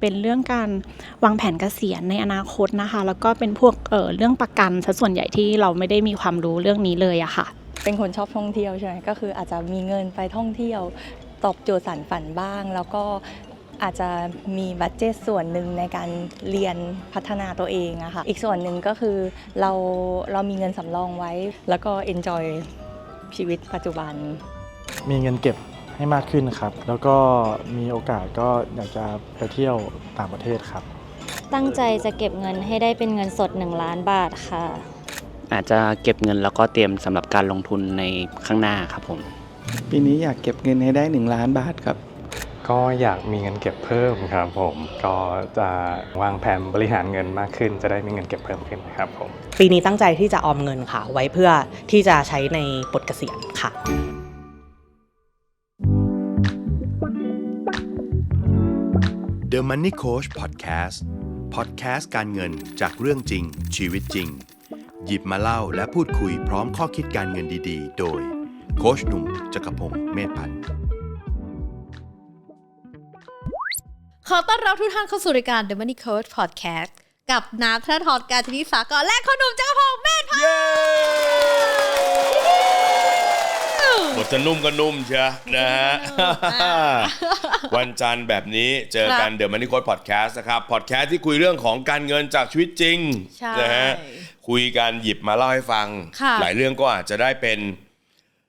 เป็นเรื่องการวางแผนเกษียณในอนาคตนะคะ แล้วก็เป็นพวกเอ่อเรื่องประกันซะส่วนใหญ่ที่เราไม่ได้มีความรู้เรื่องนี้เลยอะค่ะ เป็นคนชอบท่องเที่ยวใช่ไหมก็คืออาจจะมีเงินไปท่องเที่ยว ตอบโจทย์สันฝันบ้าง แล้วก็อาจจะมีบัตเจตส่วนหนึ่งในการเรียนพัฒนาตัวเองอะค่ะ อีกส่วนหนึ่งก็คือเราเรามีเงินสำรองไว้ แล้วก็ enjoy ชีวิตปัจจุบัน มีเงินเก็บ ให้มากขึ้นครับ แล้วก็มีโอกาสก็อยากจะไปเที่ยวต่างประเทศครับ ตั้งใจจะเก็บเงินให้ได้เป็นเงินสด 1 ล้านบาทค่ะ อาจจะเก็บเงินแล้วก็เตรียมสำหรับการลงทุนในข้างหน้าครับผม ปีนี้อยากเก็บเงินให้ได้ 1 ล้านบาทครับ ก็อยากมีเงินเก็บเพิ่มครับผม ก็จะวางแผนบริหารเงินมากขึ้น จะได้มีเงินเก็บเพิ่มขึ้นครับผม ปีนี้ตั้งใจที่จะออมเงินค่ะ ไว้เพื่อที่จะใช้ในปลดเกษียณค่ะ The Money Coach Podcast Podcast การเงินจากเรื่องจริง ชีวิตจริง หยิบมาเล่าและพูดคุยพร้อมข้อคิดการเงินดีๆ โดยโคชหนุ่มจักรพงศ์เมธพันธ์ขอต้อนรับทุกท่านเข้าสู่รายการ The Money Coach Podcast กับน้ำธนทรการชนิสากรและขนมจักรพงศ์แม่นพันธ์ บทจะนุ่มก็นุ่มเชียวนะฮะ วันจันทร์แบบนี้เจอกันเด e m มันนี่โค้ดพอดแคสต์นะครับพอดแคสต์ที่คุยเรื่องของการเงินจากชีวิตจริงใช่นะฮะคุยกันหยิบมาเล่าให้ฟังค่ะหลายเรื่องก็อาจจะได้เป็น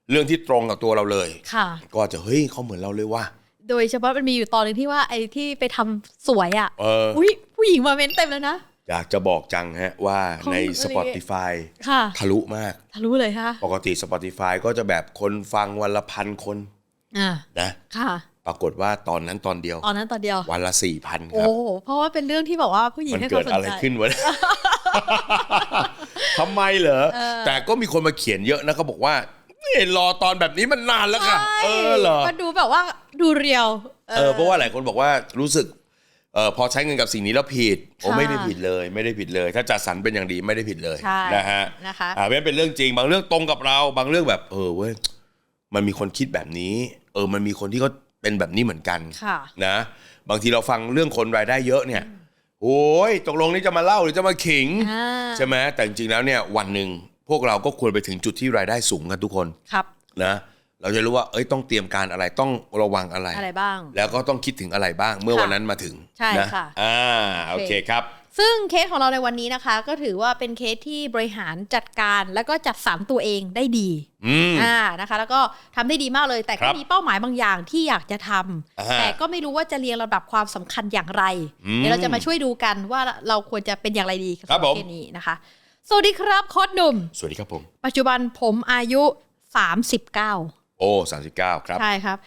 เรื่องที่ตรงกับตัวเราเลยค่ะก็อาจจะเฮ้ยเขาเหมือนเราเลยว่าโดยเฉพาะมันมีอยู่ตอนหนึงที่ว่าไอ้ที่ไปทำสวยอะเอออุ้ยผู้หญิงมาเม้นเต็มแล้วนะ อยากจะบอกจังฮะว่าของในอะไร Spotify ค่ะทะลุมาก ทะลุเลยค่ะ ปกติ Spotify ก็จะแบบคนฟังวันละพันคนอ่านะค่ะ ปรากฏว่าตอนนั้นตอนเดียว ตอนนั้นตอนเดียว วันละสี่พันคโอ้รับโหเพราะว่าเป็นเรื่องที่บอกว่าผู้หญิงมันให้คเกิวามดสนอะไรใจขึ้นวะเนี่ยทำไมเหรอเออแต่ก็มีคนมาเขียนเยอะนะเขาบอกว่านี่รอตอนแบบนี้มันนานแล้วค่ะ เออเหรอมันดูแบบว่าดูเรียว เออเพราะว่าหลายคนบอกว่ารู้สึก เออพอใช้เงินกับสิ่งนี้แล้วผิดโอ้ค่ะไม่ได้ผิดเลย ไม่ได้ผิดเลย ถ้าจัดสรรเป็นอย่างดีไม่ได้ผิดเลยใช่นะฮะนะคะ อ่าไม่เป็นเรื่องจริง บางเรื่องตรงกับเรา บางเรื่องแบบ เออเว้ยมันมีคนคิดแบบนี้ เออ มันมีคนที่เขาเป็นแบบนี้เหมือนกันค่ะ นะ บางทีเราฟังเรื่องคนรายได้เยอะเนี่ยโอ้ยตกลงนี่จะมาเล่าหรือจะมาขิง อ่าใช่ไหมแต่จริงๆแล้วเนี่ยวันหนึ่งพวกเราก็ควรไปถึงจุดที่รายได้สูงกันทุกคน ครับ นะ เราจะรู้ว่าเอ้ยต้องเตรียมการอะไรต้องระวังอะไร อะไรบ้าง แล้วก็ต้องคิดถึงอะไรบ้างเมื่อค่ะวันนั้นมาถึงใช่นะค่ะ อ่าโอเคครับ ซึ่งเคสของเราในวันนี้นะคะ ก็ถือว่าเป็นเคสที่บริหารจัดการแล้วก็จัดสรรตัวเองได้ดีอืม อ่านะคะ แล้วก็ทำได้ดีมากเลย แต่ครัก็บมีเป้าหมายบางอย่างที่อยากจะทำอ่าแต่ก็ไม่รู้ว่าจะเรียงลำดับความสำคัญอย่างไร อืมเดี๋ยวเราจะมาช่วยดูกันว่าเราควรจะเป็นอย่างไรดีครับผม เคสนี้นะคะ สวัสดีครับโค้ดหนุ่ม สวัสดีครับผม ปัจจุบันผมอายุ 39 โอ้สามสิบเก้าครับ ใช่ครับ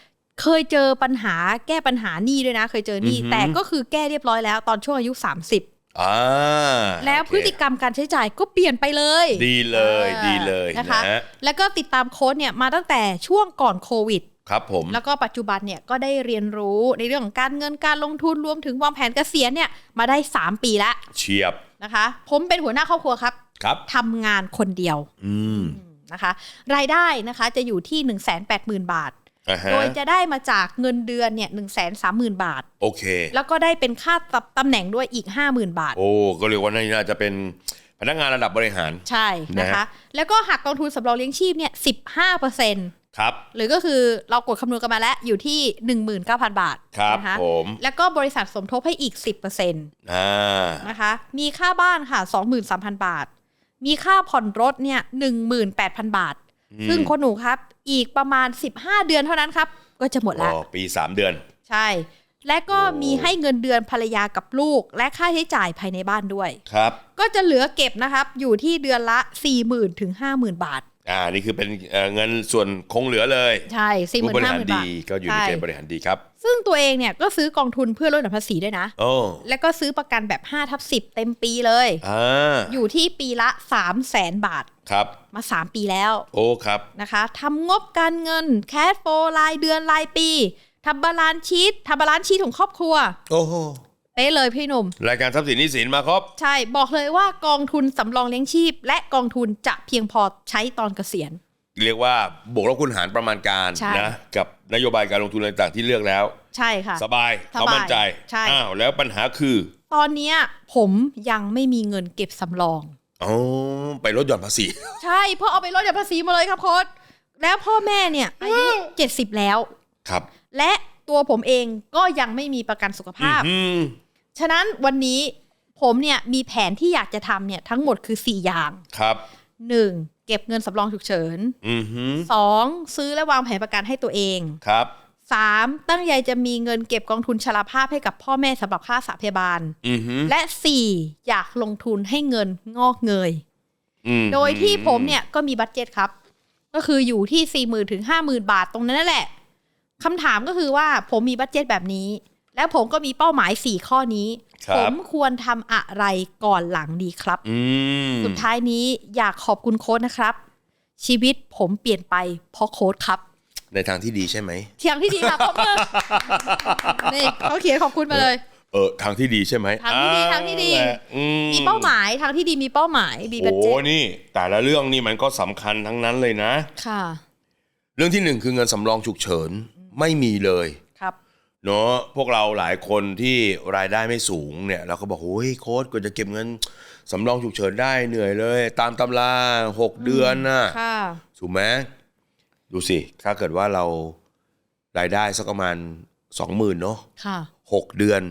เคยเจอปัญหาแก้ปัญหาหนี้ด้วยนะ เคยเจอหนี้อือหือแต่ก็คือแก้เรียบร้อยแล้วตอนช่วงอายุ 30อ่าแล้วโอเคพฤติกรรมการใช้จ่ายก็เปลี่ยนไปเลย ดีเลยอ่าดีเลยนะคะนะฮะแล้วก็ติดตามโค้ดเนี่ยมาตั้งแต่ช่วงก่อนโควิดครับผมแล้วก็ปัจจุบันเนี่ยก็ได้เรียนรู้ในเรื่องของการเงินการลงทุนรวมถึงวางแผนเกษียณเนี่ยมาได้ 3 ปีแล้วเฉียบนะคะ ผมเป็นหัวหน้าครอบครัวครับครับทำงานคนเดียว อืม นะคะ รายได้นะคะจะอยู่ที่ 1 8 0 0 0 0 บาทอ่าฮะโดยจะได้มาจากเงินเดือนเนี่ยหนึ่งแสนสามหมื่นบาท โอเค แล้วก็ได้เป็นค่าตำตำแหน่งด้วยอีก50,000บาท โอ้ก็เรียกว่านี่น่าจะเป็นพนักงานระดับบริหาร ใช่นะนะคะฮะแล้วก็หักกองทุนสำรองเลี้ยงชีพเนี่ยสิบห้าเปอร์เซ็นต์ครับหรือก็คือเรากดคำนวณกันมาแล้วอยู่ที่ 19,000 บาทครับนะคะผมแล้วก็บริษัทสมทบให้อีก 10%นอ่าะคะ มีค่าบ้านค่ะ 23,000 บาท มีค่าผ่อนรถเนี่ย18,000บาท ซึ่งคนหนูครับ อีกประมาณ 15 เดือนเท่านั้นครับ ก็จะหมดแล้วอ๋อปีสามเดือน ใช่ และก็มีให้เงินเดือนภรรยากับลูก และค่าใช้จ่ายภายในบ้านด้วย ครับ ก็จะเหลือเก็บนะครับ อยู่ที่เดือนละ 40,000 ถึง 50,000 บาท อ่านี่คือเป็นเอ่อเงินส่วนคงเหลือเลยใช่สี่หผู้มื่นบริห้าหาหรมื่นบาดีทก็อยู่ในใช่เกณฑ์บริหารดีครับ ซึ่งตัวเองเนี่ยก็ซื้อกองทุนเพื่อลดหย่อนภาษีด้วยนะโอ้แล้วก็ซื้อประกันแบบ5ทับ10เต็มปีเลยอ่าอยู่ที่ปีละ3 0 0แสนบาทครับมา 3 ปีแล้ว โอ้ครับนะคะทำงบการเงินแคสโฟรายเดือนรายปีทำบาลานซ์ชีตทำบาลานซ์ชีตของครอบครัว โอ้โห เป๊ะเลยพี่หนุ่ม รายการทรัพย์สินหนี้สินมาครบใช่บอกเลยว่ากองทุนสำรองเลี้ยงชีพ และกองทุนจะเพียงพอใช้ตอนเกษียณ เรียกว่าบวกลบคูณหารประมาณการใช่ นะกับนโยบายการลงทุนอะไรต่างๆที่เลือกแล้ว ใช่ค่ะ สบายสบายเขามั่นใจใช่ อ้าวแล้วปัญหาคือตอนเนี้ยผมยังไม่มีเงินเก็บสำรอง อ๋อไปลดหย่อนภาษี ใช่เพราะเอาไปลดหย่อนภาษีมาเลยครับโค้ดแล้วพ่อแม่เนี่ยอายุ70แล้ว ครับและตัวผมเองก็ยังไม่มีประกันสุขภาพ อืม ฉะนั้นวันนี้ผมเนี่ยมีแผนที่อยากจะทำเนี่ยทั้งหมดคือ4อย่างครับ 1. เก็บเงินสำรองฉุกเฉินอือหือ 2. ซื้อและวางแผนประกันให้ตัวเองครับ 3. ตั้งใจจะมีเงินเก็บกองทุนชราภาพให้กับพ่อแม่สำหรับค่าสาพยาบาลอือหือและ 4. อยากลงทุนให้เงินงอกเงยอืมโดยที่ผมเนี่ยก็มีบัตเจ็ตครับ ก็คืออยู่ที่4 0,000ถึง50,000บาทตรงนั้นนั่นแหละคำถามก็คือว่าผมมีบัตเจ็ตแบบนี้ แล้วผมก็มีเป้าหมาย 4 ข้อนี้ครัผบมควรทำอะไรก่อนหลังดีครับอืมสุดท้ายนี้อยากขอบคุณโค้ดนะครับ ชีวิตผมเปลี่ยนไปเพราะโค้ดครับ ในทางที่ดีใช่ไหมเทียงที่ดีค่ะขอบคุณนี่เขาเขียนขอบคุณมาเลย เออทางที่ดีใช่ไหมทางที่ดีทางที่ดีอ่แหละอืมีเป้าหมายทางที่ดีมีเป้าหมายมีบัตโอ้เจ็ตนี่ แต่ละเรื่องนี่มันก็สำคัญทั้งนั้นเลยนะ ค่ะ เรื่องที่หนึ่งคือเงินสำรองฉุกเฉินไม่มีเลยครับ เนาะพวกเราหลายคนที่รายได้ไม่สูงเนี่ยเราก็บอกโอ้ยโค้ดกว่าจะเก็บเงินสำรองฉุกเฉินได้เหนื่อยเลย ตามตำราหกเดือนน่ะค่ะ ถูกไหมดูสิ ถ้าเกิดว่าเรารายได้สักประมาณสองหมื่นเนาะค่ะ หกเดือน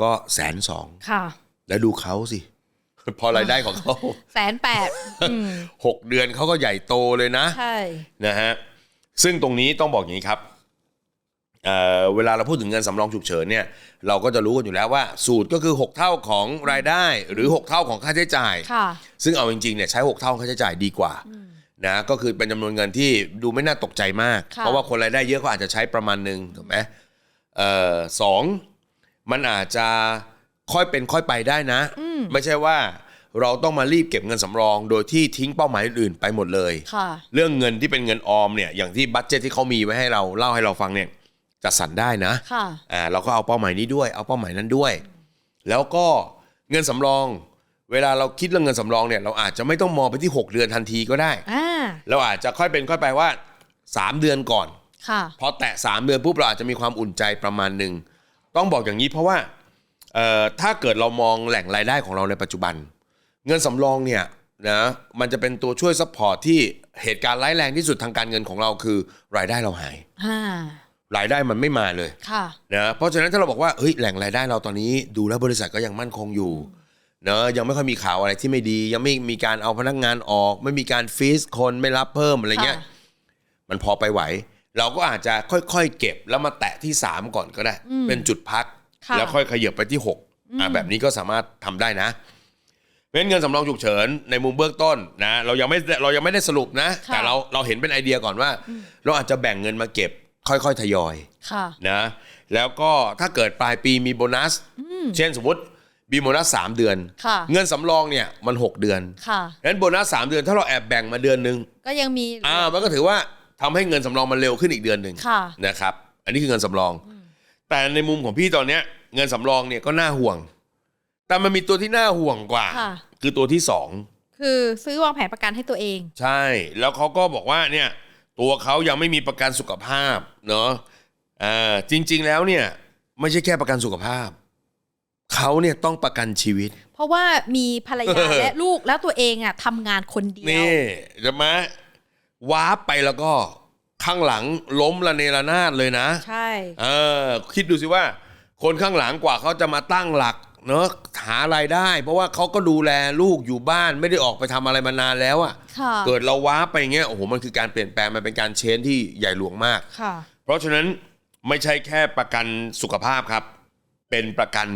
ก็แสนสองค่ะ แล้วดูเขาสิ พอรายได้ของเขา แสนแปดอืมหกเดือนเขาก็ใหญ่โตเลยนะ ใช่ นะฮะ ซึ่งตรงนี้ต้องบอกอย่างนี้ครับ เอ่อเวลาเราพูดถึงเงินสำรองฉุกเฉินเนี่ยเราก็จะรู้กันอยู่แล้วว่าสูตรก็คือ 6 เท่าของรายได้หรือ 6 เท่าของค่าใช้จ่ายค่ะซึ่งเอาจริงๆเนี่ยใช้ 6 เท่าค่าใช้จ่ายดีกว่านะก็คือเป็นจำนวนเงินที่ดูไม่น่าตกใจมากค่ะเพราะว่าคนรายได้เยอะก็อาจจะใช้ประมาณหนึ่งถูกไหมเอ่อสองมันอาจจะค่อยเป็นค่อยไปได้นะอืมไม่ใช่ว่าเราต้องมารีบเก็บเงินสำรอง โดยที่ทิ้งเป้าหมายอื่นๆไปหมดเลยค่ะเรื่องเงินที่เป็นเงินออมเนี่ยอย่างที่บัตเจตที่เขามีไว้ให้เราเล่าให้เราฟังเนี่ย จัดสรรได้นะค่ะอ่าเราก็เอาเป้าหมายนี้ด้วย เอาเป้าหมายนั้นด้วย แล้วก็เงินสำรอง เวลาเราคิดเรื่องเงินสำรองเนี่ยเราอาจจะไม่ต้องมองไปที่ 6 เดือนทันทีก็ได้ อ่าเราอาจจะค่อยเป็นค่อยไปว่า 3 เดือนก่อน ค่ะ พอแตะ3เดือนปุ๊บเราอาจจะมีความอุ่นใจประมาณหนึ่งต้องบอกอย่างนี้เพราะว่าเอ่อถ้าเกิดเรามองแหล่งรายได้ของเราในปัจจุบัน เงินสำรองเนี่ยนะมันจะเป็นตัวช่วยซัพพอร์ตที่เหตุการณ์ร้ายแรงที่สุดทางการเงินของเราคือรายได้เราหาย อ่า รายได้มันไม่มาเลยค่ะนะเพราะฉะนั้นถ้าเราบอกว่าเฮ้ยแหล่งรายได้เราตอนนี้ดูแล้วบริษัทก็ยังมั่นคงอยู่เนอะยังไม่ค่อยมีข่าวอะไรที่ไม่ดี ยังไม่มีการเอาพนักงานออก ไม่มีการฟีสคนไม่รับเพิ่มอะไรเงี้ยค่ะมันพอไปไหว เราก็อาจจะค่อยๆเก็บแล้วมาแตะที่ 3 ก่อนก็ได้อืมเป็นจุดพักค่ะแล้วค่อยขยับไปที่ 6อะแบบนี้ก็สามารถทำได้นะเพราะฉะนั้นเงินสำรองฉุกเฉินในมุมเบื้องต้นนะเรายังไม่เรายังไม่ได้สรุปนะค่ะแต่เราเราเห็นเป็นไอเดียก่อนว่า เราอาจจะแบ่งเงินมาเก็บ ค่อยๆทยอยค่ะนะแล้วก็ถ้าเกิดปลายปีมีโบนัส เช่นสมมติมีโบนัส3เดือนค่ะเงินสำรองเนี่ยมัน 6 เดือนค่ะงั้นโบนัส3เดือนถ้าเราแอบแบ่งมาเดือนหนึ่งก็ยังมีอ่ามันก็ถือว่าทำให้เงินสำรองมันเร็วขึ้นอีกเดือนหนึ่งค่ะนะครับ อันนี้คือเงินสำรอง แต่ในมุมของพี่ตอนเนี้ย เงินสำรองเนี่ยก็น่าห่วง แต่มันมีตัวที่น่าห่วงกว่าค่ะคือตัวที่สองคือซื้อวางแผนประกันให้ตัวเอง ใช่ แล้วเขาก็บอกว่าเนี่ย ตัวเขายังไม่มีประกันสุขภาพเนาะอ่าจริง ๆ แล้วเนี่ยไม่ใช่แค่ประกันสุขภาพเขาเนี่ยต้องประกันชีวิต เพราะว่ามีภรรยาและลูกแล้วตัวเองอะทำงานคนเดียวนี่จะมาวาร์ปไปแล้วก็ข้างหลังล้มระเนระนาดเลยนะ ใช่ เออคิดดูสิว่า คนข้างหลังกว่าเขาจะมาตั้งหลัก เนอะหารายได้ เพราะว่าเขาก็ดูแลลูกอยู่บ้านไม่ได้ออกไปทำอะไรมานานแล้วอะ่ะค่ะ เกิดเราว้าร์ปไปอย่างเงี้ยโอ้โหมันคือการเปลี่ยนแปลงมันเป็นการเชนที่ใหญ่หลวงมาก ค่ะ เพราะฉะนั้นไม่ใช่แค่ประกันสุขภาพครับ เป็นประกัน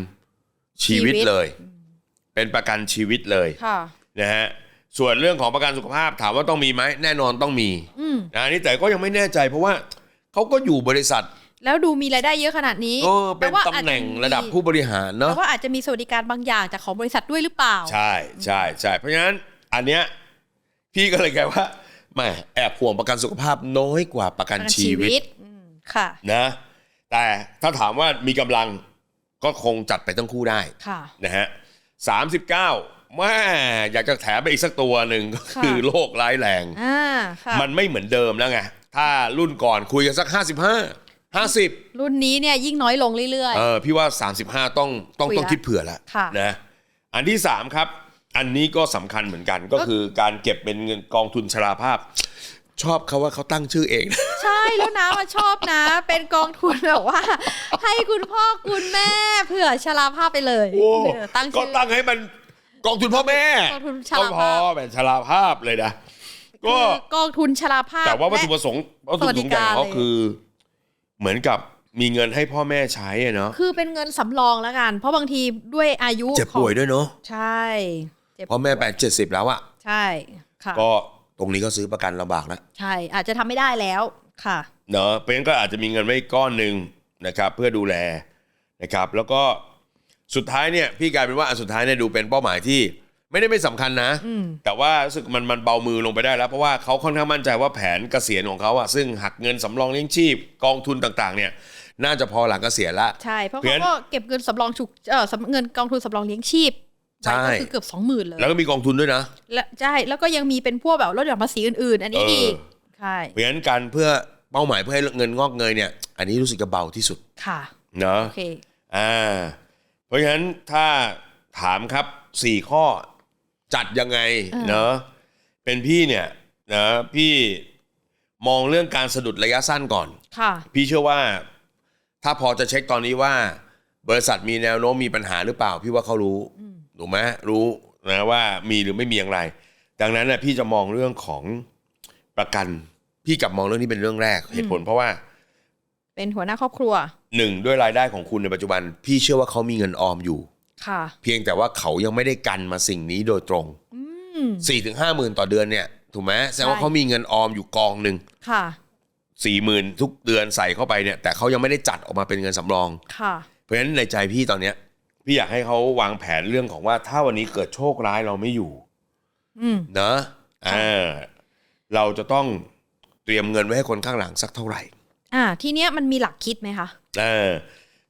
ชีวิตชีวิต เลย เป็นประกันชีวิตเลย ค่ะ นะฮะส่วนเรื่องของประกันสุขภาพถามว่าต้องมีไหมแน่นอนต้องมีอืม นะอันนี่แต่ก็ยังไม่แน่ใจเพราะว่าเขาก็อยู่บริษัท แล้วดูมีรายได้เยอะขนาดนี้เออเป็นแว่าตำแหน่งอาจจมีระดับผู้บริหารแปลเนาะว่าอาจจะมีสวัสดิการบางอย่างจากของบริษัทด้วยหรือเปล่า ใช่ใช่ใช่เพราะฉะนั้นอันเนี้ยพี่ก็เลยแกว่าแหม่แอบห่วงประกันสุขภาพน้อยกว่าประกันชีวิตอืมค่ะนะแต่ถ้าถามว่ามีกำลังก็คงจัดไปทั้งคู่ได้ค่ะนะฮะ39แม่อยากจะแถมไปอีกสักตัวหนึ่งก็คือค่ะโรคร้ายแรงอ่าค่ะมันไม่เหมือนเดิมแล้วไงถ้ารุ่นก่อนคุยกันสัก 55 50รุ่นนี้เนี่ยยิ่งน้อยลงเรื่อย เออพี่ว่า 35 ต้องต้องคุยต้องละคิดเผื่อแล้วค่ะ นะอันที่ 3 ครับ อันนี้ก็สำคัญเหมือนกันก็คือการเก็บเป็นเงินกองทุนชราภาพ ชอบเขาว่าเขาตั้งชื่อเอง ๆ ใช่แล้วนะมาชอบนะ เป็นกองทุนแบบว่า ให้คุณพ่อคุณแม่เผื่อชราภาพไปเลยโอ้เออตั้งก็ชื่อ ตั้งให้มันกองทุนพ่อแม่กองทุนชก็ราพอภาพเป็นชราภาพเลยนะก็คือกองทุนชราภาพแต่ว่าวัตถุปและ ระสงค์วัตถุประสงค์ใหญ่ของเขาคือ เหมือนกับมีเงินให้พ่อแม่ใช้อะเนาะคือเป็นเงินสำรองแล้วกัน เพราะบางทีด้วยอายุเจ็บป่วยด้วยเนาะใช่เจ็บพ่อแม่แปดเจ็ดสิบแล้วอะใช่ค่ะก็ตรงนี้ก็ซื้อประกันลำบากแล้วใช่ อาจจะทำไม่ได้แล้วค่ะ เนาะเพราะฉะนั้นก็อาจจะมีเงินไว้ก้อนหนึ่งนะครับ เพื่อดูแลนะครับ แล้วก็สุดท้ายเนี่ยพี่กลายเป็นว่าอันสุดท้ายเนี่ยดูเป็นเป้าหมายที่ ไม่ได้ไม่สำคัญนะอืมแต่ว่ารู้สึกมันมันเบามือลงไปได้แล้ว เพราะว่าเขาค่อนข้างมั่นใจว่าแผนเกษียณของเขาอะซึ่งหักเงินสำรองเลี้ยงชีพกองทุนต่างๆเนี่ยน่าจะพอหลังเกษียณละ ใช่ เพราะเพราะเขาฉะนั้นก็เก็บเงินสำรองฉุกเออสำเงินกองทุนสำรองเลี้ยงชีพใช่ไว้ก็คือเกือบสองหมื่นเลย แล้วก็มีกองทุนด้วยนะและใช่ แล้วก็ยังมีเป็นพวกแบบลดหย่อนภาษีอื่นๆ อันนี้เอออีอีกใช่เพราะฉะนั้นการเพื่อเป้าหมายเพื่อให้เงินงอกเงยเนี่ย อันนี้รู้สึกจะเบาที่สุดค่ะเนาะโอเคอ่าเพราะฉะนั้นถ้าถามครับสี่ข้อ จัดยังไงเออเนาะเป็นพี่เนี่ยนะพี่มองเรื่องการสะดุดระยะสั้นก่อนค่ะ พี่เชื่อว่า ถ้าพอจะเช็คตอนนี้ว่า บริษัทมีแนวโน้มมีปัญหาหรือเปล่า พี่ว่าเขารู้ถูกไหมรู้นะว่ามีหรือไม่มีอย่างไร ดังนั้นนะพี่จะมองเรื่องของประกัน พี่กลับมองเรื่องนี้เป็นเรื่องแรกเหตุผลเพราะว่า เป็นหัวหน้าครอบครัวหนึ่งด้วยรายได้ของคุณในปัจจุบัน พี่เชื่อว่าเขามีเงินออมอยู่ ค่ะ เพียงแต่ว่าเขายังไม่ได้กันมาสิ่งนี้โดยตรงอืม4ี่ถึงห้าหมื่นต่อเดือนเนี่ยถูกไหมแสดงว่าใช่เขามีเงินออมอยู่กองหนึ่งค่ะสี่หมื่นทุกเดือนใส่เข้าไปเนี่ย แต่เขายังไม่ได้จัดออกมาเป็นเงินสำรองค่ะ เพราะฉะนั้นในใจพี่ตอนเนี้ย พี่อยากให้เขาวางแผนเรื่องของว่าถ้าวันนี้เกิดโชคร้ายเราไม่อยู่อืมนะอ่าเราจะต้องเตรียมเงินไว้ให้คนข้างหลังสักเท่าไหร่ อ่า ทีเนี้ยมันมีหลักคิดไหมคะเออ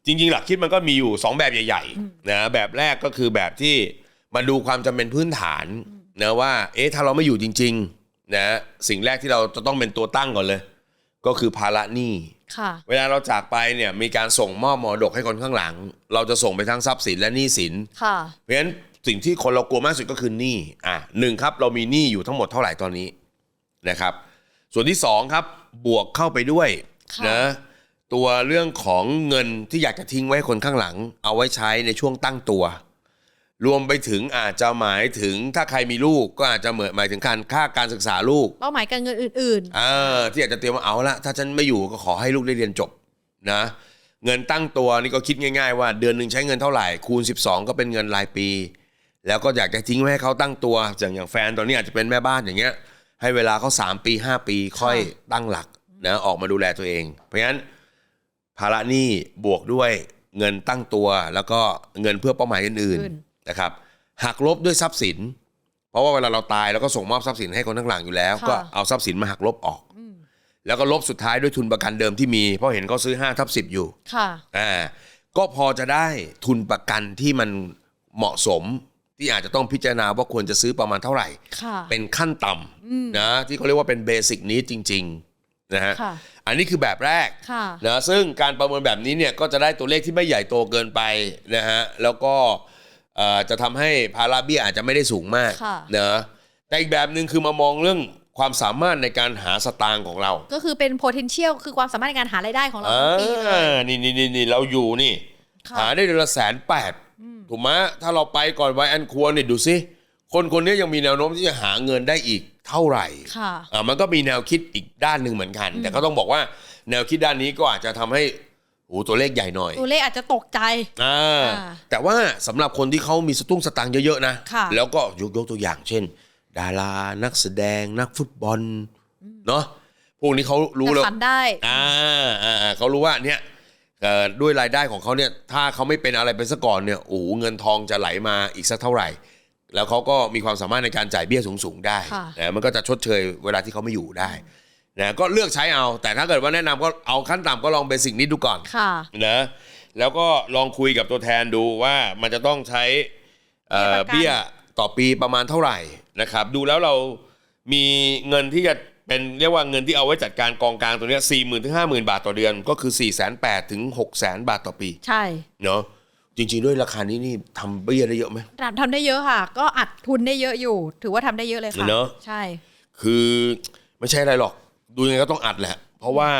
จริง ๆ หลักคิดมันก็มีอยู่ 2 แบบใหญ่ๆนะแบบแรกก็คือแบบที่มาดูความจำเป็นพื้นฐานนะว่า เอ๊ะถ้าเราไม่อยู่จริงๆนะสิ่งแรกที่เราจะต้องเป็นตัวตั้งก่อนเลย ก็คือภาระหนี้ค่ะเวลาเราจากไปเนี่ยมีการส่งมอบมรดกให้คนข้างหลัง เราจะส่งไปทั้งทรัพย์สินและหนี้สินค่ะเพราะฉะนั้นสิ่งที่คนเรากลัวมากที่สุดก็คือหนี้อะหนึ่งครับเรามีหนี้อยู่ทั้งหมดเท่าไหร่ตอนนี้นะครับ ส่วนที่สองครับบวกเข้าไปด้วยค่ะนะ ตัวเรื่องของเงินที่อยากจะทิ้งไว้ให้คนข้างหลัง เอาไว้ใช้ในช่วงตั้งตัว รวมไปถึงอาจจะหมายถึงถ้าใครมีลูกก็อาจจะเหมือนหมายถึงการค่าการศึกษาลูกเป้าหมายการเงินอื่นอ่าที่อาจจะเตรียมว่าเอาละถ้าฉันไม่อยู่ก็ขอให้ลูกได้เรียนจบนะ เงินตั้งตัวนี่ก็คิดง่าย ๆ ว่าเดือนหนึ่งใช้เงินเท่าไหร่คูณ 12 ก็เป็นเงินรายปี แล้วก็อยากจะทิ้งไว้ให้เขาตั้งตัว อย่างอย่างแฟนตอนนี้อาจจะเป็นแม่บ้านอย่างเงี้ย ให้เวลาเขา3ปี 5 ปีค่อยตั้งหลักนะออกมาดูแลตัวเอง เพราะฉะนั้น ภาระหนี้บวกด้วยเงินตั้งตัว แล้วก็เงินเพื่อเป้าหมายอื่นอื่นๆนะครับหักลบด้วยทรัพย์สิน เพราะว่าเวลาเราตายเราก็ส่งมอบทรัพย์สินให้คนข้างหลังอยู่แล้วค่ะก็เอาทรัพย์สินมาหักลบออกๆอืมแล้วก็ลบสุดท้ายด้วยทุนประกันเดิมที่มี เพราะเห็นเขาซื้อ5ทับ10อยู่ค่ะอ่าก็พอจะได้ทุนประกันที่มันเหมาะสมที่อาจจะต้องพิจารณาว่าควรจะซื้อประมาณเท่าไหร่ค่ะเป็นขั้นต่อืมำนะที่เขาเรียกว่าเป็นเบสิ c นี้จริง ๆ นะฮะค่ะอันนี้คือแบบแรกค่ะนะซึ่งการประเมินแบบนี้เนี่ยก็จะได้ตัวเลขที่ไม่ใหญ่โตเกินไปนะฮะแล้วก็เอ่อจะทำให้ภาระเบี้ยอาจจะไม่ได้สูงมากค่ะ นะแต่อีกแบบหนึ่งคือมามองเรื่องความสามารถในการหาสตางค์ของเรา ก็คือเป็น potential คือความสามารถในการหารายได้ของเราอ่าทั้งปีเลยนี่นี่นี่นี่เราอยู่นี่ ค่ะ หาได้เดือนละแสนแปดถูกไหมถ้าเราไปก่อนไว้อันควรเนี่ยดูซิคนคนนี้ยังมีแนวโน้มที่จะหาเงินได้อีก เท่าไหร่ค่ะอ่ามันก็มีแนวคิดอีกด้านหนึ่งเหมือนกัน แต่ก็ต้องบอกว่าแนวคิดด้านนี้ก็อาจจะทำให้โอ้ตัวเลขใหญ่หน่อย ตัวเลขอาจจะตกใจอ่าอ่าแต่ว่าสำหรับคนที่เขามีสตุ้งสตังค์เยอะๆนะค่ะแล้วก็ยกยกตัวอย่างเช่น ดารานักแสดงนักฟุตบอลเนาะพวกนี้เขารู้แล้วจะฝันได้อ่าอ่าอ่าเขารู้ว่าเนี่ยเอ่อด้วยรายได้ของเขาเนี่ยถ้าเขาไม่เป็นอะไรไปซะก่อนเนี่ยโอ้โหเงินทองจะไหลมาอีกสักเท่าไหร่ แล้วเขาก็มีความสามารถในการจ่ายเบี้ยสูงๆได้ค่ะนะมันก็จะชดเชยเวลาที่เขาไม่อยู่ได้นะก็เลือกใช้เอา แต่ถ้าเกิดว่าแนะนำก็เอาขั้นต่ำก็ลองเบสิกนี้ดูก่อนค่ะนะแล้วก็ลองคุยกับตัวแทนดูว่ามันจะต้องใช้เอ่อเบี้เบี้ยยประกันต่อปีประมาณเท่าไหร่นะครับ ดูแล้วเรามีเงินที่จะเป็นเรียกว่าเงินที่เอาไว้จัดการกองกลางตัวเนี้สี่หมื่นถึงห้าหมื่นบาทต่อเดือน ก็คือ4ี่แสนแปดถึงหกแสนบาทต่อปี ใช่เนาะ จริง ๆ ด้วยราคานี้นี่ทำเบี้ยได้เยอะไหมทำได้เยอะค่ะ ก็อัดทุนได้เยอะอยู่ ถือว่าทำได้เยอะเลยค่ะเนอะ ใช่คือไม่ใช่อะไรหรอก ดูยังไงก็ต้องอัดแหละ เพราะว่า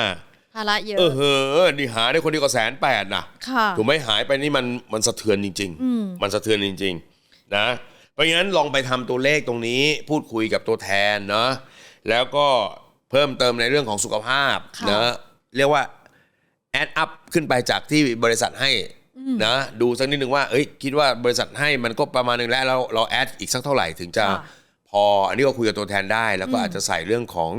ภาระเยอะเออเฮ้อนี่หาได้คนเดียวก็แสนแปดนะ ค่ะ ถูกไหมหายไปนี่มันมันสะเทือนจริงอืมๆมันสะเทือนจริง ๆ นะ เพราะงั้นลองไปทำตัวเลขตรงนี้ พูดคุยกับตัวแทนเนาะแล้วก็เพิ่มเติมในเรื่องของสุขภาพเนะเรียกว่าแอดอัพขึ้นไปจากที่บริษัทให้ นะดูสักนิดหนึ่งว่าเอ้ยคิดว่าบริษัทให้มันก็ประมาณหนึงแล้วเราเราแอดอีกสักเท่าไหร่ถึงจะค่ะพออันนี้ก็คุยกับตัวแทนได้ แล้วก็อืมอาจจะใส่เรื่องของ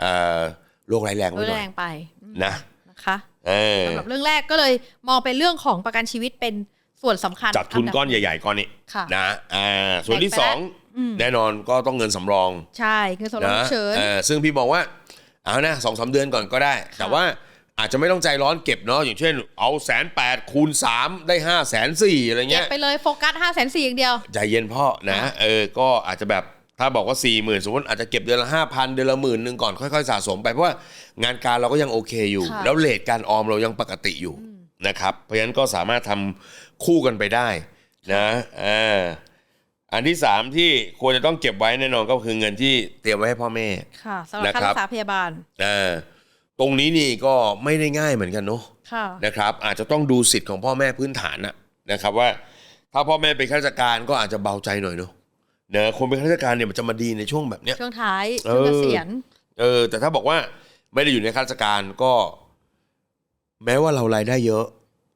เอ่อโรคร้ายแรงลไว้ดหน่แรอยงไปอืมนะนะคะเออสำหรับเรื่องแรกก็เลยมองเป็นเรื่องของประกันชีวิตเป็นส่วนสำคัญจัดทุนดับก้อนใหญ่ๆก้อนนี้ค่ะนะอ่าส่วนที่แบ่งไปสองอืมแน่นอนก็ต้องเงินสำรอง ใช่คือสำหรับนะฉุกเฉินเออซึ่งพี่บอกว่าเอานะสองสามเดือนก่อนก็ได้ แต่ว่า อาจจะไม่ต้องใจร้อนเก็บเนาะอย่างเช่น เอาแสนแปดคูณสามได้ห้าแสนสี่อะไรเก็เงี้บย ไปเลยโฟกัส5 4 0 0 0อย่างเดียว ใจเย็นพ่อนะ เออ ก็อาจจะแบบถ้าบอกว่า4ี่หมื่นสมมติอาจจะเก็บเดือนละห้าพันเดือนละหมื่นหนึ่งก่อนค่อยๆสะสมไปเพราะว่างานการเราก็ยังโอเคอยู่ ค่ะ แล้วเลทการออมเรายังปกติอยู่นะครับ เพราะฉะนั้นก็สามารถทำคู่กันไปได้นะอ่าอันที่สามที่ควรจะต้องเก็บไว้แน่นอนก็คือเงินที่เตรียมไว้ให้พ่อแม่ ค่ะสำหรับค่านะครับรักษาพยาบาลอ่า ตรงนี้นี่ก็ไม่ได้ง่ายเหมือนกันเนาะค่ะนะครับ อาจจะต้องดูสิทธิ์ของพ่อแม่พื้นฐานนะนะครับว่า ถ้าพ่อแม่เป็นข้าราชการก็อาจจะเบาใจหน่อยเนาะเนอะคนเป็นข้าราชการเนี่ยมันจะมาดีในช่วงแบบเนี้ยช่วงท้ายเอช่วงอเกษียณเออ แต่ถ้าบอกว่าไม่ได้อยู่ในข้าราชการก็ แม้ว่าเรารายได้เยอะ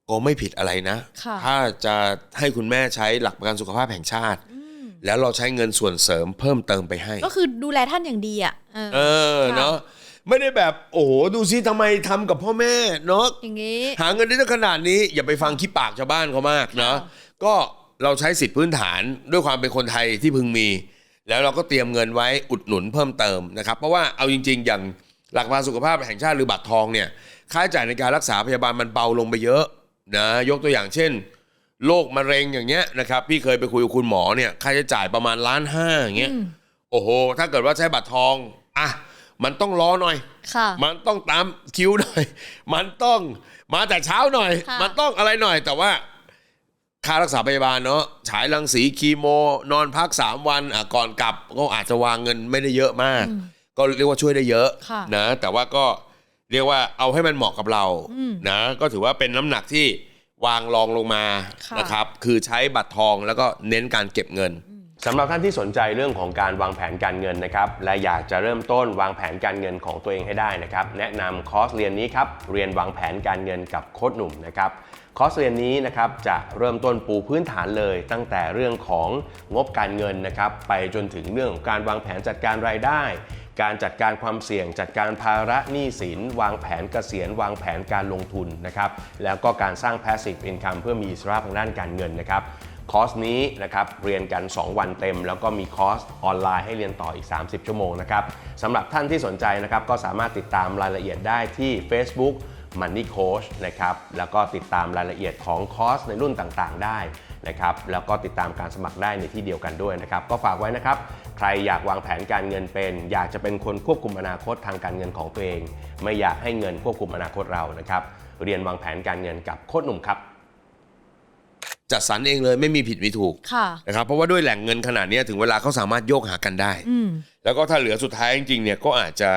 ก็ไม่ผิดอะไรนะค่ะถ้าจะให้คุณแม่ใช้หลักประกันสุขภาพแห่งชาติ แล้วเราใช้เงินส่วนเสริมเพิ่มเติมไปให้ ก็คือดูแลท่านอย่างดีอะเออเออค่ะเนาะ ไม่ได้แบบโอ้โหดูซิทำไมทำกับพ่อแม่เนาะอย่างงี้ หาเงินได้ตั้งขนาดนี้อย่าไปฟังขี้ปากชาวบ้านเขามากเนาะค่ะก็เราใช้สิทธิพื้นฐานด้วยความเป็นคนไทยที่พึงมี แล้วเราก็เตรียมเงินไว้อุดหนุนเพิ่มเติมนะครับ เพราะว่าเอาจริง ๆ อย่างหลักประกันสุขภาพแห่งชาติหรือบัตรทองเนี่ยค่าใช้จ่ายในการรักษาพยาบาลมันเบาลงไปเยอะนะยกตัวอย่างเช่นโรคมะเร็งอย่างเงี้ยนะครับพี่เคยไปคุยกับคุณหมอเนี่ยค่าใช้จ่ายประมาณล้านห้าอย่างเงี้ยอืมโอ้โห ถ้าเกิดว่าใช้บัตรทอง อะ มันต้องรอหน่อย ค่ะ มันต้องตามคิวหน่อย มันต้องมาแต่เช้าหน่อย ค่ะ มันต้องอะไรหน่อย แต่ว่าค่ารักษาพยาบาลเนาะฉายรังสีคีโม นอนพัก 3 วันอะก่อนกลับก็อาจจะวางเงินไม่ได้เยอะมากอืมก็เรียกว่าช่วยได้เยอะค่ะนะ แต่ว่าก็เรียกว่าเอาให้มันเหมาะกับเราอืมนะ ก็ถือว่าเป็นน้ำหนักที่วางรองลงมาค่ะ นะครับ คือใช้บัตรทองแล้วก็เน้นการเก็บเงิน สำหรับท่านที่สนใจเรื่องของการวางแผนการเงินนะครับและอยากจะเริ่มต้นวางแผนการเงินของตัวเองให้ได้นะครับแนะนำคอร์สเรียนนี้ครับเรียนวางแผนการเงินกับโค้ชหนุ่มนะครับคอร์สเรียนนี้นะครับจะเริ่มต้นปูพื้นฐานเลย ตั้งแต่เรื่องของงบการเงินนะครับไปจนถึงเรื่องของการวางแผนจัดการรายได้ การจัดการความเสี่ยง จัดการภาระหนี้สิน วางแผนเกษียณ วางแผนการลงทุนนะครับแล้วก็การสร้าง passive income เพื่อมีอิสระทางด้านการเงินนะครับ คอร์สนี้นะครับเรียนกัน 2 วันเต็ม แล้วก็มีคอร์สออนไลน์ให้เรียนต่ออีก 30 ชั่วโมงนะครับสำหรับท่านที่สนใจนะครับก็สามารถติดตามรายละเอียดได้ที่ Facebook Money Coach นะครับแล้วก็ติดตามรายละเอียดของคอร์สในรุ่นต่างๆ ได้นะครับแล้วก็ติดตามการสมัครได้ในที่เดียวกันด้วยนะครับก็ฝากไว้นะครับ ใครอยากวางแผนการเงินเป็น อยากจะเป็นคนควบคุมอนาคตทางการเงินของตัวเอง ไม่อยากให้เงินควบคุมอนาคตเรานะครับเรียนวางแผนการเงินกับโค้ชหนุ่มครับ จัดสรรเองเลยไม่มีผิดมีถูกค่ะนะครับเพราะว่าด้วยแหล่งเงินขนาดเนี้ยถึงเวลาเขาสามารถโยกหากันได้อืมแล้วก็ถ้าเหลือสุดท้ายจริงๆเนี่ยก็อาจจะ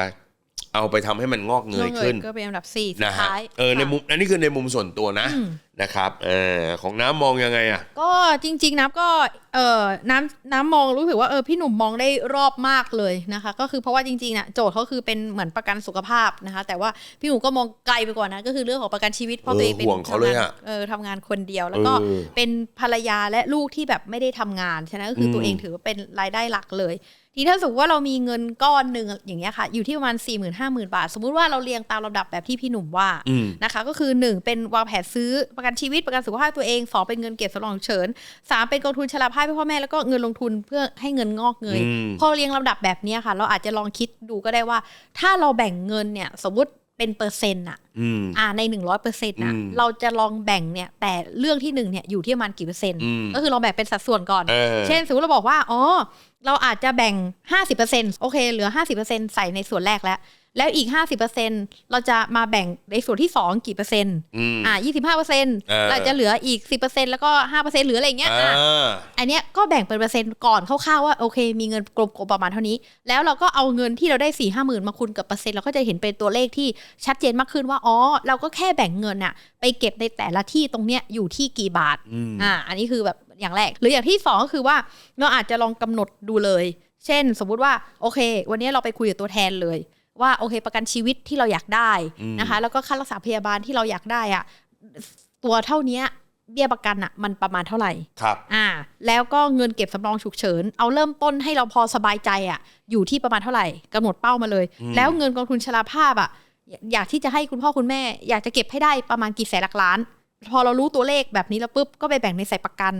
เอาไปทำให้มันงอกเงยขึ้นก็เป็นอันดับสี่สุดนะฮะท้ายเออในมุมอันนี้คือในมุมส่วนตัวนะอืม นะครับเออของน้ำมองยังไงอะ ก็จริง ๆนะก็เออน้ำน้ำมองรู้สึกว่าเออพี่หนุ่มมองได้รอบมากเลยนะคะ ก็คือเพราะว่าจริงๆน่ะโจทย์เขาคือเป็นเหมือนประกันสุขภาพนะคะ แต่ว่าพี่หนุ่มก็มองไกลไปกว่านะก็คือเรื่องของประกันชีวิตเพราะตัวเองเป็นเออห่วงเขาเลยอะทำงานเออทำงานคนเดียว แล้วก็เออเป็นภรรยาและลูกที่แบบไม่ได้ทำงานฉะนั้นก็คืออมตัวเองถือว่าเป็นรายได้หลักเลยทีถ้าสมมติว่าเรามีเงินก้อนหนึ่งอย่างเงี้ยค่ะ อยู่ที่ประมาณ4 0 0 0 0 5 0,000บาท สมมุติว่าเราเรียงตามลำดับแบบที่พี่หนุ่มว่าอืมนะคะ ก็คือ 1 เป็นวางแผนซื้อประกันชีวิตประกันสุขภาพตัวเอง2เป็นเงินเก็บสำรองฉุกเฉิน3เป็นกองทุนชราภาพให้พ่อแม่แล้วก็เงินลงทุนเพื่อให้เงินงอกเงยอืมพอเรียงลำดับแบบเนี้ยค่ะ เราอาจจะลองคิดดูก็ได้ว่า ถ้าเราแบ่งเงินเนี่ยสมมติเป็นเปอร์เซ็นต์อะอืมอ่า ในหนึ่งร้อยเปอร์เซ็นต์นะอืมเราจะลองแบ่งเนี่ย แต่เรื่องที่หนึ่งเนี่ยอยู่ที่ประมาณกี่เปอร์เซ็นต์อืมก็คือลองแบ่งเป็นสัดส่วนก่อนเออเช่นสมมติเราบอกว่า อ๋อ เราอาจจะแบ่ง50%โอเค เหลือ50%ใส่ในส่วนแรกแล้ว แล้วอีก 50%เราจะมาแบ่งในส่วนที่ 2 กี่เปอร์เซ็นต์อืมอ่า25%เออเราจะเหลืออีก 10%แล้วก็5%เหลืออะไรอย่างเงี้ยอ่าอะอันเนี้ยก็แบ่งเป็นเปอร์เซ็นต์ก่อนคร่าวๆว่าโอเค มีเงินกลมๆประมาณเท่านี้ แล้วเราก็เอาเงินที่เราได้สี่ห้าหมื่นมาคูณกับเปอร์เซ็นต์เราก็จะเห็นเป็นตัวเลขที่ชัดเจนมากขึ้นว่าอ๋อเราก็แค่แบ่งเงินน่ะไปเก็บในแต่ละที่ตรงเนี้ยอยู่ที่กี่บาทอืมอ่าอันนี้คือแบบอย่างแรก หรืออย่างที่สองก็คือว่าเราอาจจะลองกำหนดดูเลย เช่น สมมุติว่าโอเค วันนี้เราไปคุยกับตัวแทนเลย ว่าโอเค ประกันชีวิตที่เราอยากได้อืมนะคะ แล้วก็ค่ารักษาพยาบาลที่เราอยากได้อะตัวเท่าเนี้ยเบี้ยประกันอะมันประมาณเท่าไหร่ครับอ่า แล้วก็เงินเก็บสำรองฉุกเฉิน เอาเริ่มต้นให้เราพอสบายใจอะอยู่ที่ประมาณเท่าไหร่กำหนดเป้ามาเลยอืมแล้วเงินกองทุนชราภาพอะอยอยากที่จะให้คุณพ่อคุณแม่ อยากจะเก็บให้ได้ประมาณกี่แสนหลักล้าน พอเรารู้ตัวเลขแบบนี้แล้วปุ๊บก็ไปแบ่งในใส่ประกัน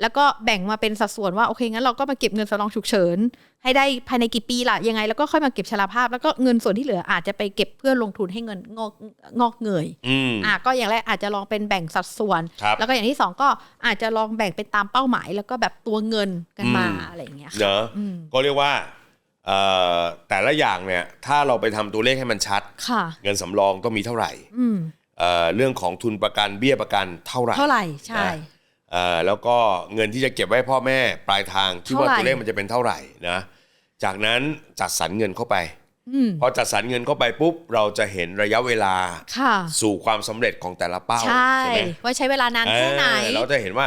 แล้วก็แบ่งมาเป็นสัดส่วนว่าโอเคงั้นเราก็มาเก็บเงินสำรองฉุกเฉิน ให้ได้ภายในกี่ปีล่ะยังไง แล้วก็ค่อยมาเก็บชราภาพ แล้วก็เงินส่วนที่เหลืออาจจะไปเก็บเพื่อลงทุนให้เงินงอกงอกเงยอืมอะก็อย่างแรกอาจจะลองเป็นแบ่งสัดส่วนครับแล้วก็อย่างที่สองก็อาจจะลองแบ่งเป็นตามเป้าหมาย แล้วก็แบบตัวเงินกันมาอืมอะไรอย่างเงี้ยค่ะเนอะอืมก็เรียกว่าเอ่อแต่ละอย่างเนี่ยถ้าเราไปทำตัวเลขให้มันชัดค่ะเงินสำรองต้องมีเท่าไหร่อืมเอ่อเรื่องของทุนประกันเบี้ยประกันเท่าไหร่เท่าไหร่ใช่นะเอ่อ แล้วก็เงินที่จะเก็บไว้ให้พ่อแม่ปลายทางที่ว่าเท่าไหร่ตัวเลขมันจะเป็นเท่าไหร่นะจากนั้นจัดสรรเงินเข้าไปอืมพอจัดสรรเงินเข้าไปปุ๊บ เราจะเห็นระยะเวลาค่ะสู่ความสำเร็จของแต่ละเป้าใช่ไหมว่าใช้เวลานานแค่ไหนเออเราจะเห็นว่า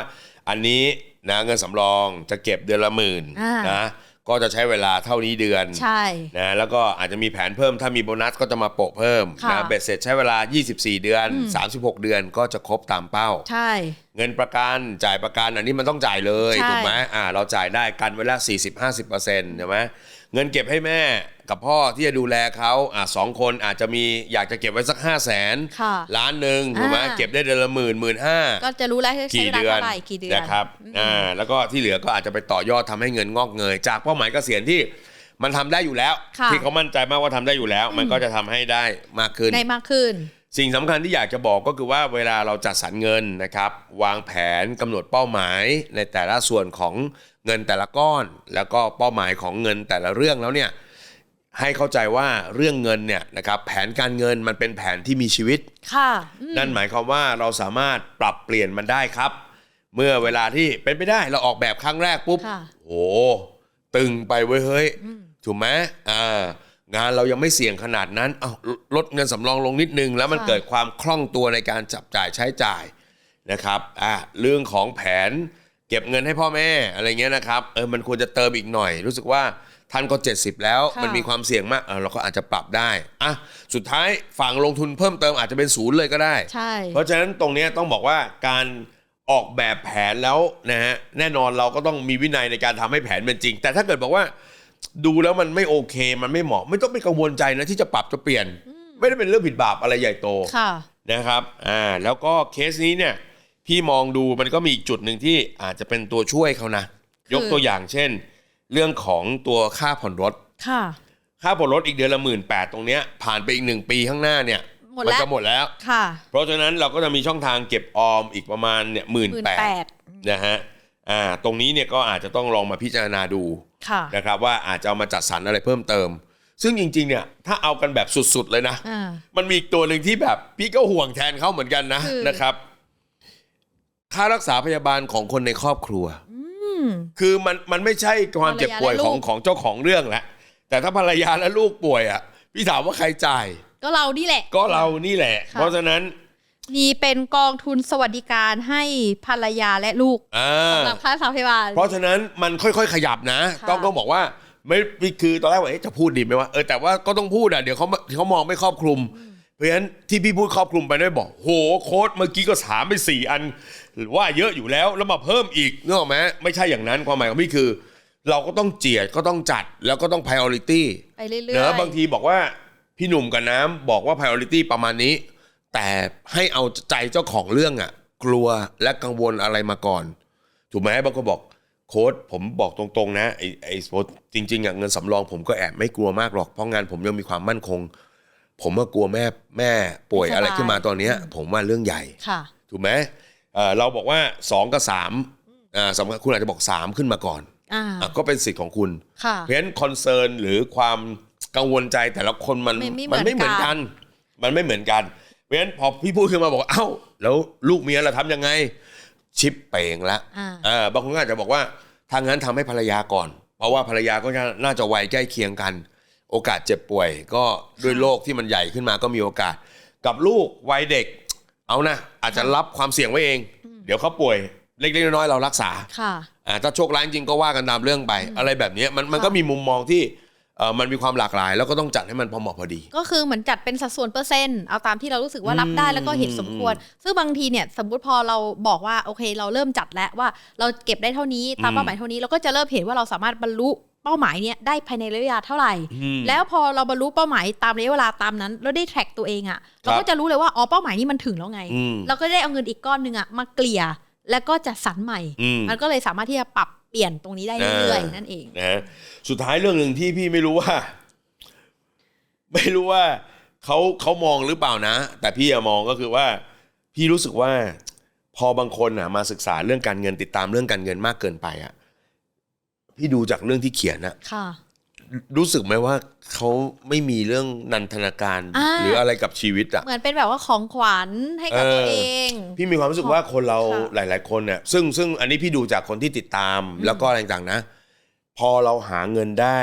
อันนี้นะเงินสำรองจะเก็บเดือนละหมื่นอ่านนะ ก็จะใช้เวลาเท่านี้เดือนใช่ นะแล้วก็อาจจะมีแผนเพิ่มถ้ามีโบนัสก็จะมาโปะเพิ่มค่ะนะเบ็ดเสร็จใช้เวลา 24 เดือน อืม 36 เดือนก็จะครบตามเป้า ใช่ เงินประกันจ่ายประกันอันนี้มันต้องจ่ายเลยใช่ ถูกไหมอ่าเราจ่ายได้กันไว้ละ40-50%ใช่ไหม เงินเก็บให้แม่กับพ่อที่จะดูแลเขาอ่าสองคนอาจจะมีอยากจะเก็บไว้สัก5 0 0แสนค่ะ ล้านหนึ่งถูกไหมอ่าเก็บได้เดือนละหมื่นหมื่นห้า ก็จะรู้แล้วใช้กี่เวลาเดือนเท่าไหร่กี่เดือน นะครับ อ่า แล้วก็ที่เหลือก็อาจจะไปต่อยอดทำให้เงินงอกเงย จากเป้าหมายเกษียณที่มันทำได้อยู่แล้ว ค่ะที่เขามั่นใจมากว่าทำได้อยู่แล้ว มันก็จะทำให้ได้มากขึ้น ได้มากขึ้น สิ่งสำคัญที่อยากจะบอกก็คือว่าเวลาเราจัดสรรเงินนะครับ วางแผนกำหนดเป้าหมายในแต่ละส่วนของ เงินแต่ละก้อน แล้วก็เป้าหมายของเงินแต่ละเรื่องแล้วเนี่ยให้เข้าใจว่าเรื่องเงินเนี่ยนะครับแผนการเงินมันเป็นแผนที่มีชีวิตค่ะอืมนั่นหมายความว่าเราสามารถปรับเปลี่ยนมันได้ครับ เมื่อเวลาที่เป็นไปได้เราออกแบบครั้งแรกปุ๊บค่ะโอ้ตึงไปเว้ยเฮ้ยถูกไหมอ่างานเรายังไม่เสี่ยงขนาดนั้นเอาลดเงินสำรองลงนิดนึง แล้วมันค่ะเกิดความคล่องตัวในการจับจ่ายใช้จ่ายนะครับอะเรื่องของแผน เก็บเงินให้พ่อแม่อะไรเงี้ยนะครับเออมันควรจะเติมอีกหน่อย รู้สึกว่าท่านก็ 70 แล้วค่ะ มันมีความเสี่ยงมากเออเราก็อาจจะปรับได้อะสุดท้ายฝั่งลงทุนเพิ่มเติมอาจจะเป็นศูนย์เลยก็ได้ ใช่ เพราะฉะนั้นตรงเนี้ยต้องบอกว่าการออกแบบแผนแล้วนะฮะแน่นอนเราก็ต้องมีวินัยในการทำให้แผนเป็นจริง แต่ถ้าเกิดบอกว่า ดูแล้วมันไม่โอเค มันไม่เหมาะ ไม่ต้องไปกังวลใจนะที่จะปรับจะเปลี่ยน ไม่ได้เป็นเรื่องผิดบาปอะไรใหญ่โต ค่ะ นะครับ อ่า แล้วก็เคสนี้เนี่ย พี่มองดูมันก็มีอีกจุดหนึ่งที่อาจจะเป็นตัวช่วยเขานะคือยกตัวอย่างเช่น เรื่องของตัวค่าผ่อนรถ ค่ะ ค่าผ่อนรถอีกเดือนละหมื่นแปดตรงเนี้ยผ่านไปอีกหนึ่งปีข้างหน้าเนี่ยหมดมัแล้วจะหมดแล้วค่ะ เพราะฉะนั้นเราก็จะมีช่องทางเก็บออมอีกประมาณเนี่ยหมื่นแปด18,000นะฮะอ่าตรงนี้เนี่ยก็อาจจะต้องลองมาพิจารณาดูค่ะนะครับว่าอาจจะเอามาจัดสรรอะไรเพิ่มเติม ซึ่งจริงๆเนี่ยถ้าเอากันแบบสุดๆเลยนะอ่ามันมีอีกตัวหนึ่งที่แบบพี่ก็ห่วงแทนเขาเหมือนกันนะคือนะครับ ค่ารักษาพยาบาลของคนในครอบครัวอืมคือมันมันไม่ใช่ความเจ็บป่วยภรรยาและของลูกของเจ้าของเรื่องแหละแต่ถ้าภรรยาและลูกป่วยอะพี่ถามว่าใครจ่าย ก็เรานี่แหละ ก็เรานี่แหละค่ะเพราะฉะนั้นมีเป็นกองทุนสวัสดิการให้ภรรยาและลูกอ่าสำหรับค่ารักษาพยาบาลเพราะฉะนั้นมันค่อยๆขยับนะค่ะต้องต้องบอกว่าไม่คือตอนแรกว่าเอ๊ะจะพูดดีไหมว่าเออแต่ว่าก็ต้องพูดอะเดี๋ยวเขาเขามองไม่ครอบคลุม เพราะฉะนั้นที่พี่พูดครอบคลุมไปด้วยบอก โหโค้ดเมื่อกี้ก็ถามไปสี่อันหรือ ว่าเยอะอยู่แล้วแล้วมาเพิ่มอีกนึกออกไหมไม่ใช่อย่างนั้นความหมายของพี่คือ เราก็ต้องเจียดก็ต้องจัดแล้วก็ต้อง priority ไปเรื่อยๆเนอะบางทีบอกว่าพี่หนุ่มกับน้ำบอกว่า priority ประมาณนี้ แต่ให้เอาใจเจ้าของเรื่องอะกลัวและกังวลอะไรมาก่อน ถูกไหมบางคนบอกโค้ดผมบอกตรงๆนะไอ้ไอ้โค้ดจริงๆอะเงินสำรองผมก็แอบไม่กลัวมากหรอกเพราะงานผมยังมีความมั่นคง ผมว่ากลัวแม่แม่ป่วยไม่สบายอะไรขึ้นมาตอนเนี้ย ผมว่าเรื่องใหญ่ ค่ะ ถูกไหม เอ่อเราบอกว่า 2 กับ3อ่าสำคัญคุณอาจจะบอก 3 ขึ้นมาก่อนอ่าอะก็เป็นสิทธิ์ของคุณค่ะเพราะฉะนั้นคอนเซิร์นหรือความกังวลใจแต่ละคนมันไม่ไม่เหมืมัอนไม่เหมือนกักันนมันไม่เหมือนกันเพราะฉะนั้นพอพี่พูดขึ้นมาบอกว่าเอ้า แล้วลูกเมียเราทำยังไง ชิปเป่งละอ่าอ่าบางคนก็อาจจะบอกว่าทางนั้นทำให้ภรรยาก่อน เพราะว่าภรรยาก็น่าจะวัยใกล้เคียงกัน โอกาสเจ็บป่วย ก็ด้วยโรคที่มันใหญ่ขึ้นมาก็มีโอกาส กับลูกวัยเด็ก เอานะอาจจะรับความเสี่ยงไว้เอง เดี๋ยวเขาป่วยเล็กๆน้อยๆเรารักษาค่ะอ่าถ้าโชคร้ายจริงก็ว่ากันตามเรื่องไป อะไรแบบเนี้ยมันมันก็มีมุมมองที่เออมันมีความหลากหลายแล้วก็ต้องจัดให้มันพอเหมาะพอดี ก็คือเหมือนจัดเป็นสัดส่วนเปอร์เซ็นต์เอาตามที่เรารู้สึกว่ารับได้แล้วก็เห็นสมควร ซึ่งบางทีเนี่ยสมมุติพอเราบอกว่าโอเค เราเริ่มจัดแล้วว่าเราเก็บได้เท่านี้ตามอืมเป้าหมายเท่านี้เราก็จะเริ่มเห็นว่าเราสามารถบรรลุ เป้าหมายเนี่ยได้ภายในระยะเวลาเท่าไหร่อืมแล้วพอเราบรรลุเป้าหมายตามระยะเวลาตามนั้นเราได้แทร็กตัวเองอะ่ะเราก็จะรู้เลยว่าอ๋อเป้าหมายนี้มันถึงแล้วไงอืมเราก็ได้เอาเงินอีกก้อนหนึ่งอะมาเกลี่ยแล้วก็จัดสรรใหม่อืมมันก็เลยสามารถที่จะปรับเปลี่ยนตรงนี้ได้เรื่อยๆนั่นเองนะฮะสุดท้ายเรื่องหนึ่งที่พี่ไม่รู้ว่า ไม่รู้ว่าเขาเขามองหรือเปล่านะ แต่พี่อะมองก็คือว่า พี่รู้สึกว่า พอบางคนอะมาศึกษาเรื่องการเงินติดตามเรื่องการเงินมากเกินไปอะ พี่ดูจากเรื่องที่เขียนนะค่ะ รู้สึกไหมว่าเขาไม่มีเรื่องนันทนาการ อ่า หรืออะไรกับชีวิตอะเหมือนเป็นแบบว่าของขวัญให้กับตัวเอง พี่มีความรู้สึกว่าคนเราค่ะหลาย ๆ คนเนี่ยซึ่งซึ่งอันนี้พี่ดูจากคนที่ติดตามแล้วก็อะไรต่างๆนะ พอเราหาเงินได้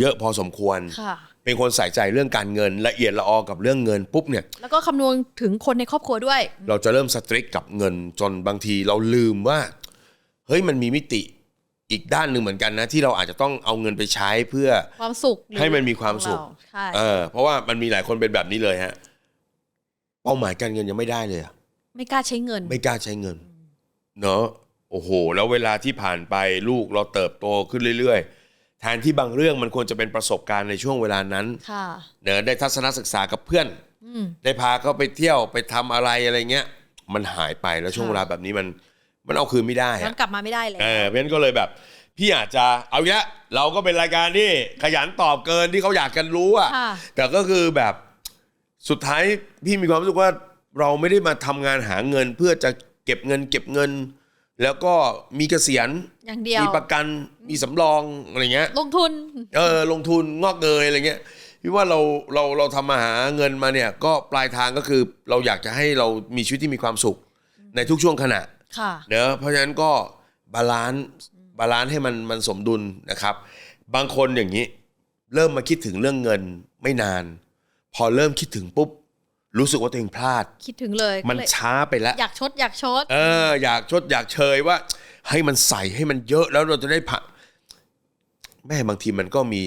เยอะพอสมควร ค่ะ เป็นคนใส่ใจเรื่องการเงินละเอียดละออกับเรื่องเงินปุ๊บเนี่ย แล้วก็คำนวณถึงคนในครอบครัวด้วย เราจะเริ่มสตริกกับเงินจนบางทีเราลืมว่า เฮ้ยมันมีมิติ อีกด้านหนึ่งเหมือนกันนะที่เราอาจจะต้องเอาเงินไปใช้เพื่อความสุขรือให้มันมีความสุข ของเราใช่เออ เพราะว่ามันมีหลายคนเป็นแบบนี้เลยฮะเป้าหมายการเงินยังไม่ได้เลยอะไม่กล้าใช้เงิน ไม่กล้าใช้เงิน เนอะโอ้โห แล้วเวลาที่ผ่านไปลูกเราเติบโตขึ้นเรื่อยๆแทนที่บางเรื่องมันควรจะเป็นประสบการณ์ในช่วงเวลานั้น ค่ะ เนอะได้ทัศนศึกษากับเพื่อน อืม ได้พาเขาไปเที่ยวไปทำอะไรอะไรเงี้ย มันหายไปแล้วช่วงค่ะ เวลาแบบนี้มัน มันเอาคืนไม่ได้ย้ออะนกลับมาไม่ได้แล้วเออเพราะฉะนั้นก็เลยแบบ พี่อาจจะเอาอีกแล้วเราก็เป็นรายการที่ขยันตอบเกินที่เขาอยากกันรู้อะค่ะ แต่ก็คือแบบสุดท้ายพี่มีความรู้สึกว่าเราไม่ได้มาทำงานหาเงินเพื่อจะเก็บเงิน เก็บเงิน แล้วก็มีเกษียณอย่างเดียว มีประกันมีสำรองอะไรเงี้ยลงทุน เออลงทุนงอกเงยอะไรเงี้ยพี่ว่าเราเราเราทำมาหาเงินมาเนี่ย ก็ปลายทางก็คือเราอยากจะให้เรามีชีวิตที่มีความสุขในทุกช่วงขณะค่ะ เนอะเพราะฉะนั้นก็บาลานซ์บาลานซ์ให้มันมันสมดุลนะครับ บางคนอย่างนี้ เริ่มมาคิดถึงเรื่องเงินไม่นาน พอเริ่มคิดถึงปุ๊บรู้สึกว่าตัวเองพลาด คิดถึงเลยมันก็เลยช้าไปแล้ว อยากชดอยากชด เออ อยากชดอยากเชยว่า ให้มันใส่ให้มันเยอะแล้วเราจะได้ผ่าแม่บางทีมันก็มี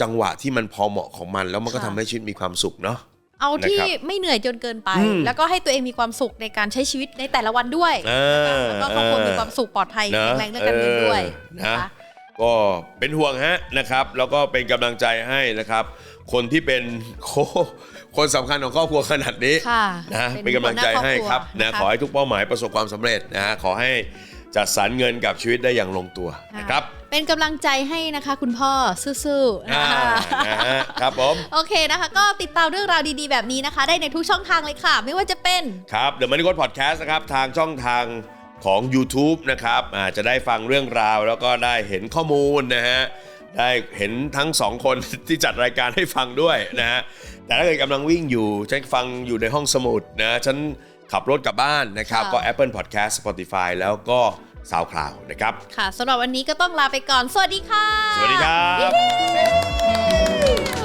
จังหวะที่มันพอเหมาะของมัน แล้วมันก็ค่ะทำให้ชีวิตมีความสุขเนาะ เอาที่นะครับไม่เหนื่อยจนเกินไปอืมแล้วก็ให้ตัวเองมีความสุขในการใช้ชีวิตในแต่ละวันด้วยเออแล้วก็ครอบครัวมีความสุขปลอดภัยนะแข็งแรงเรื่องการเงินด้วยเออนะนะคะก็เป็นห่วงฮะนะครับ แล้วก็เป็นกำลังใจให้นะครับ คนที่เป็นโคคนสำคัญของครอบครัวขนาดนี้ค่ะนะเป็นกำลังใจให้ครับหัวหน้านะครอบครัวขอให้ทุกเป้าหมายประสบความสำเร็จนะฮะขอให้ จัดสรรเงินกับชีวิตได้อย่างลงตัวนะครับ เป็นกำลังใจให้นะคะคุณพ่อสู้ๆอ่านะคะนะฮะครับผม โอเคนะคะ ก็ติดตามเรื่องราวดีๆ แบบนี้นะคะ ได้ในทุกช่องทางเลยค่ะ ไม่ว่าจะเป็น ครับ The Money Code Podcast นะครับ ทางช่องทางของ YouTube นะครับอาจะได้ฟังเรื่องราวแล้วก็ได้เห็นข้อมูลนะฮะได้เห็นทั้งสองคนที่จัดรายการให้ฟังด้วยนะฮะแต่ถ้าเกิดกำลังวิ่งอยู่ฉันฟังอยู่ในห้องสมุดนะฉัน ขับรถกลับบ้านนะครับค่ะก็ Apple Podcast Spotify แล้วก็ SoundCloud นะครับ ค่ะสำหรับวันนี้ก็ต้องลาไปก่อน สวัสดีค่ะ สวัสดีครับ